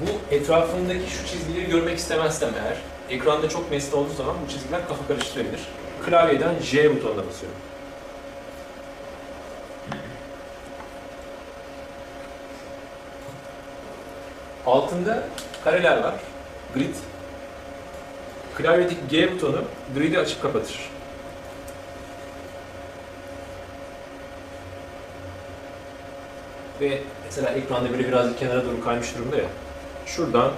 Bu etrafındaki şu çizgileri görmek istemezsem eğer, ekranda çok nesne olduğu zaman bu çizgiler kafa karıştırabilir. Klavyeden J butonuna basıyorum. Altında kareler var. Grid. Klavyedeki G butonu grid'i açıp kapatır. Ve mesela ekranda böyle birazcık kenara doğru kaymış durumda ya. Şuradan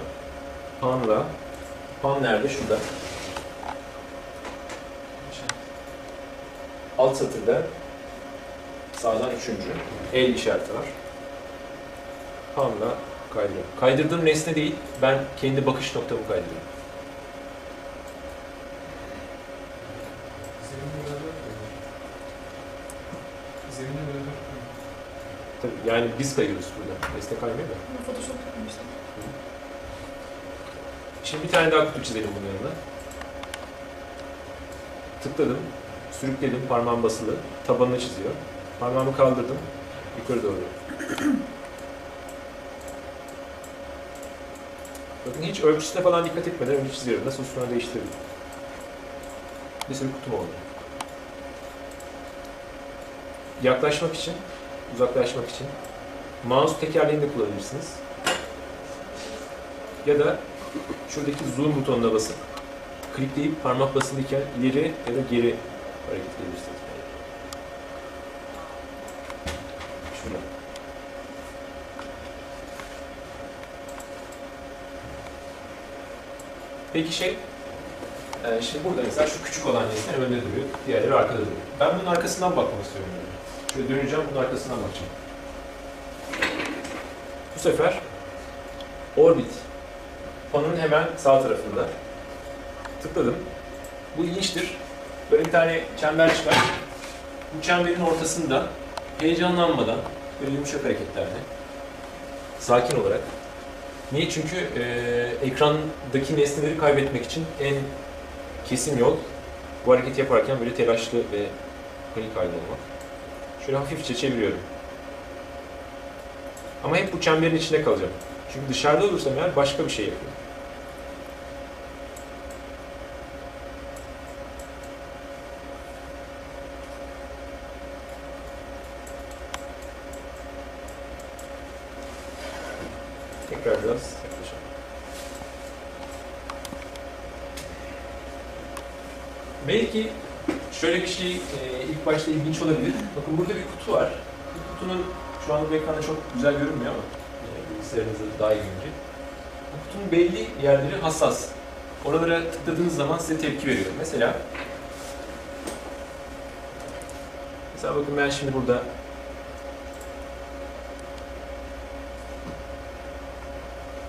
panla, pan nerede? Şurada. Alt satırda sağdan üçüncü el işareti var. Panla kaydırıyorum. Kaydırdığım nesne değil, ben kendi bakış noktamı kaydırıyorum. Zeminle beraber. Zeminle beraber. Tabii yani biz kayıyoruz burada. Nesne kaymıyor da. Photoshop yapmıştım. Şimdi bir tane daha kutu çizelim bunun yanına. Tıkladım, sürükledim, parmağım basılı, tabanını çiziyor. Parmağımı kaldırdım, yukarı doğru. Bakın hiç ölçüsüne falan dikkat etmeden önce çiziyorum. Nasıl sonra değiştiriyorum. Bir sürü kutum oldu. Yaklaşmak için, uzaklaşmak için mouse tekerleğini de kullanabilirsiniz. Ya da şuradaki zoom butonuna basıp klikleyip parmak basılıyken ileri ya da geri hareket edebilirsiniz. Şurada. Peki şey, e, şimdi burada mesela şu küçük olan nesne önde duruyor, diğerleri arkada duruyor. Ben bunun arkasından bakmak istiyorum. Şöyle döneceğim, bunun arkasından bakacağım. Bu sefer orbit panın hemen sağ tarafında. Tıkladım. Bu ilginçtir. Böyle bir tane çember çıkar. Bu çemberin ortasında heyecanlanmadan, böyle yumuşak hareketlerle, sakin olarak. Niye? Çünkü e, ekrandaki nesneleri kaybetmek için en kesin yol bu hareketi yaparken böyle telaşlı ve panik halde olmak. Şöyle hafifçe çeviriyorum. Ama hep bu çemberin içinde kalacağım. Çünkü dışarıda olursam eğer başka bir şey yapıyorum. Tekrar biraz yaklaşalım. Belki şöyle bir şey e, ilk başta ilginç olabilir. Bakın burada bir kutu var. Bu kutunun şu anda bu ekranda çok güzel görünmüyor ama e, bilgisayarınızda daha iyi görünecek. Bu kutunun belli yerleri hassas. Oralara tıkladığınız zaman size tepki veriyor. Mesela Mesela bakın ben şimdi burada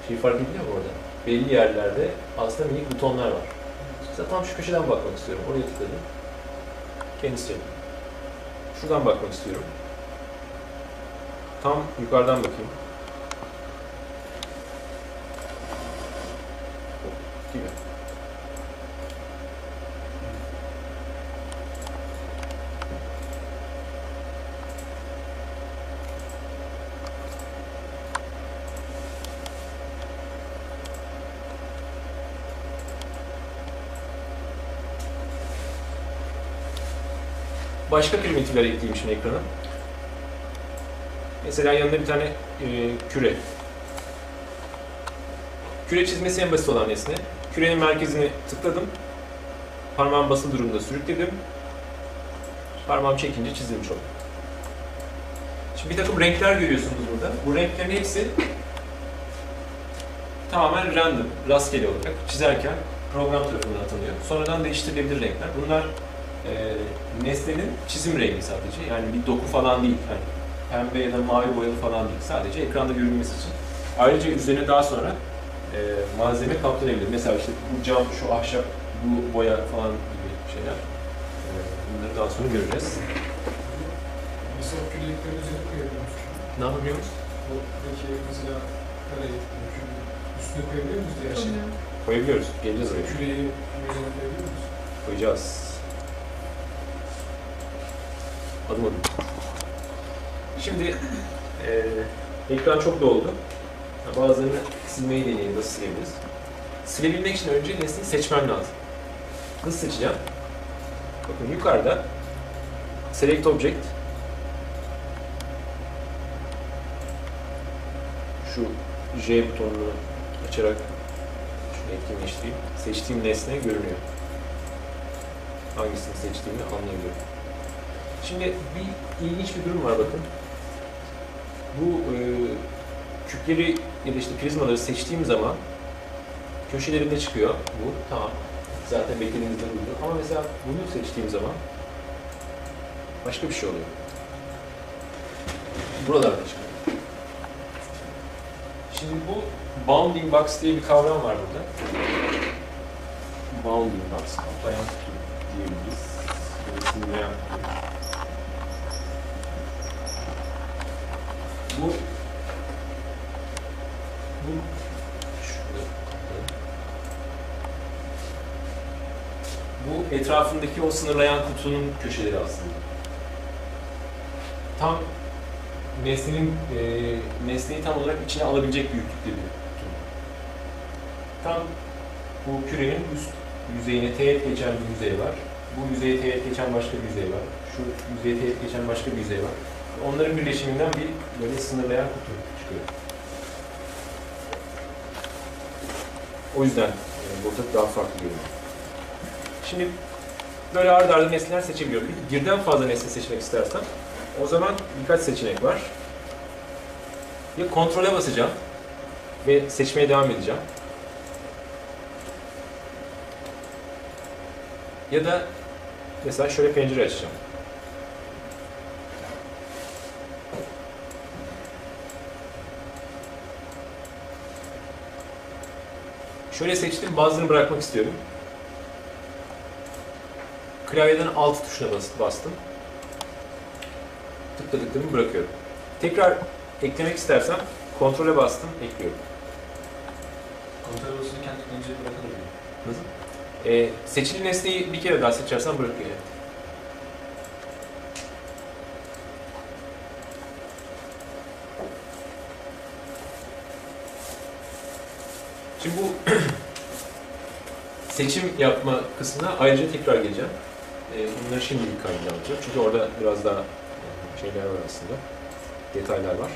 şey fark ediliyor mu orada? Belli yerlerde aslında minik butonlar var. Mesela tam şu köşeden bakmak istiyorum. Oraya tıkladım. Kendisi. Şuradan bakmak istiyorum. Tam yukarıdan bakayım. Gibi. Başka primitifler ekleyeyim şimdi ekrana. Mesela yanında bir tane e, küre. Küre çizmesi en basit olan nesne. Kürenin merkezini tıkladım. Parmağım basılı durumda sürükledim. Parmağım çekince çizilmiş oldu. Şimdi bir takım renkler görüyorsunuz burada. Bu renklerin hepsi tamamen random, rastgele olarak çizerken program tarafından atılıyor. Sonradan değiştirilebilir renkler. Bunlar e, nesnenin çizim rengi sadece. Yani bir doku falan değil. Yani pembe ya da mavi boyalı falan değil. Sadece ekranda görünmesi için. Ayrıca üzerine daha sonra e, malzeme kaplanabilir. Mesela işte bu cam, şu ahşap, bu boya falan gibi şeyler. E, bunları daha sonra göreceğiz. Mesela o küreliklerin üzerine koyabiliyor musun? Ne yapabiliyoruz? O peki mesela kareyi, üstüne koyabiliyor muyuz diğer? Koyuyorum. Koyabiliyoruz. Geleceğiz oraya. Küreği üzerine koyabiliyor muyuz? Koyacağız. Adım adım. Şimdi e, ekran çok doldu. Bazılarını silmeyi deneyelim, nasıl silebiliriz. Silebilmek için önce nesneyi seçmem lazım. Nasıl seçeceğim? Bakın yukarıda Select Object şu J butonunu açarak şunu etkinleştireyim. Seçtiğim nesne görünüyor. Hangisini seçtiğimi anlayabiliyorum. Şimdi bir ilginç bir durum var bakın. Bu e, küpleri ya da işte prizmaları seçtiğim zaman köşelerinde çıkıyor bu. Tamam. Zaten beklediğimizden uydu. Ama mesela bunu seçtiğim zaman başka bir şey oluyor. Buralarda çıkıyor. Şimdi bu bounding box diye bir kavram var burada. Bounding box, kaplayan diyebiliriz. Ya da sınırlayan kutu. Bu bu. Bu etrafındaki o sınırlayan kutunun köşeleri aslında. Tam nesnenin e, nesneyi tam olarak içine alabilecek büyüklükte bir kutu. Tam bu kürenin üst yüzeyine teğet geçen bir yüzey var. Bu yüzeye teğet geçen başka bir yüzey var. Şu yüzeye teğet geçen başka bir yüzey var. Onların birleşiminden bir böyle sınırlayan kutu çıkıyor. O yüzden e, burada daha farklı görünüyor. Şimdi böyle arda arda nesneler seçebiliyorum. Bir- Birden fazla nesne seçmek istersem o zaman birkaç seçenek var. Ya kontrole basacağım ve seçmeye devam edeceğim. Ya da mesela şöyle pencere açacağım. Şöyle seçtim, bazılarını bırakmak istiyorum. Klavyeden alt tuşuna bas- bastım. Tıkladıklarımı bırakıyorum. Tekrar eklemek istersem kontrole bastım, ekliyorum. Kontrol olurken önce bırakılır mı? Nasıl? Ee, seçili nesneyi bir kere daha seçersen bırakıyor. yani. Şimdi bu seçim yapma kısmına ayrıca tekrar geleceğim. Ee, bunları şimdilik kaydına alacağım. Çünkü orada biraz daha e, şeyler var aslında. Detaylar var.